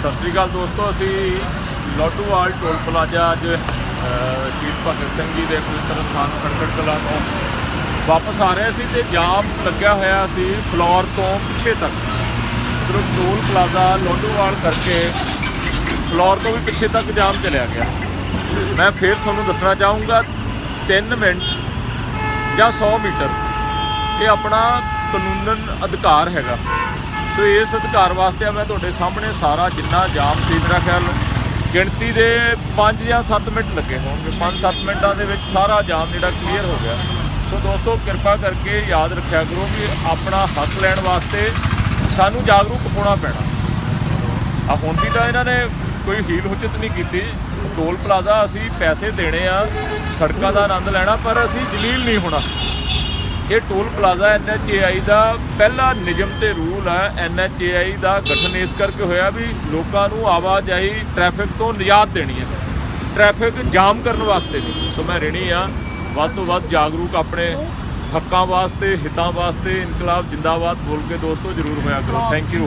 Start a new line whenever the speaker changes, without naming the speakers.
ਸਤਿ ਸ਼੍ਰੀ ਅਕਾਲ ਦੋਸਤੋ, ਅਸੀਂ ਲੋਟੂਵਾਲ ਟੋਲ ਪਲਾਜ਼ਾ ਅੱਜ ਸ਼ਹੀਦ ਭਗਤ ਸਿੰਘ ਜੀ ਦੇ ਪਵਿੱਤਰ ਸਥਾਨ ਖੜਕੜ ਕਲਾ ਤੋਂ ਵਾਪਸ ਆ ਰਹੇ ਸੀ ਤੇ ਜਾਮ ਲੱਗਿਆ ਹੋਇਆ ਸੀ ਫਲੋਰ ਤੋਂ ਪਿੱਛੇ ਤੱਕ। ਮਤਲਬ ਟੋਲ ਪਲਾਜ਼ਾ ਲੋਟੂਵਾਲ ਕਰਕੇ ਫਲੋਰ ਤੋਂ ਵੀ ਪਿੱਛੇ ਤੱਕ ਜਾਮ ਚਲਿਆ ਗਿਆ। ਮੈਂ ਫੇਰ ਤੁਹਾਨੂੰ ਦੱਸਣਾ ਚਾਹੂੰਗਾ 3 ਮਿੰਟ ਜਾਂ 100 ਮੀਟਰ, ਇਹ ਆਪਣਾ ਕਾਨੂੰਨਨ ਅਧਿਕਾਰ ਹੈਗਾ। ਸੋ ਇਸ ਅਧਿਕਾਰ ਵਾਸਤੇ ਮੈਂ ਤੁਹਾਡੇ ਸਾਹਮਣੇ ਸਾਰਾ ਜਿੰਨਾ ਜਾਮ ਸੀ, ਮੇਰਾ ਖਿਆਲ ਗਿਣਤੀ ਦੇ 5 ਜਾਂ 7 ਮਿੰਟ ਲੱਗੇ ਹੋਣਗੇ। 5-7 ਮਿੰਟਾਂ ਦੇ ਵਿੱਚ ਸਾਰਾ ਜਾਮ ਜਿਹੜਾ ਕਲੀਅਰ ਹੋ ਗਿਆ। ਸੋ ਦੋਸਤੋ, ਕਿਰਪਾ ਕਰਕੇ ਯਾਦ ਰੱਖਿਆ ਕਰੋ ਕਿ ਆਪਣਾ ਹੱਕ ਲੈਣ ਵਾਸਤੇ ਸਾਨੂੰ ਜਾਗਰੂਕ ਹੋਣਾ ਪੈਣਾ। ਆ ਹੁਣ ਵੀ ਤਾਂ ਇਹਨਾਂ ਨੇ ਕੋਈ ਹੀਲ ਹੁਜਤ ਨਹੀਂ ਕੀਤੀ। ਟੋਲ ਪਲਾਜ਼ਾ ਅਸੀਂ ਪੈਸੇ ਦੇਣੇ ਆ, ਸੜਕਾਂ ਦਾ ਆਨੰਦ ਲੈਣਾ, ਪਰ ਅਸੀਂ ਜਲੀਲ ਨਹੀਂ ਹੋਣਾ। ਇਹ ਟੋਲ ਪਲਾਜ਼ਾ ਐਨਐਚਏਆਈ ਦਾ ਪਹਿਲਾ ਨਿਯਮ ਤੇ ਰੂਲ ਹੈ। ਐਨਐਚਏਆਈ ਦਾ ਗਠਨ ਇਸ ਕਰਕੇ ਹੋਇਆ ਵੀ ਲੋਕਾਂ ਨੂੰ ਆਵਾਜਾਈ ਟ੍ਰੈਫਿਕ ਤੋਂ ਨਿਜਾਤ ਦੇਣੀ ਹੈ। ਟ੍ਰੈਫਿਕ ਜਾਮ ਕਰਨ ਵਾਸਤੇ ਨਹੀਂ। ਸੋ ਮੈਂ ਰਹਿਣੀ ਆ ਵੱਧ ਤੋਂ ਵੱਧ ਜਾਗਰੂਕ ਆਪਣੇ ਹੱਕਾਂ ਵਾਸਤੇ, ਹਿੱਤਾਂ ਵਾਸਤੇ ਇਨਕਲਾਬ ਜਿੰਦਾਬਾਦ ਬੋਲ ਕੇ ਦੋਸਤੋ ਜਰੂਰ ਹੋਇਆ ਕਰੋ। Thank you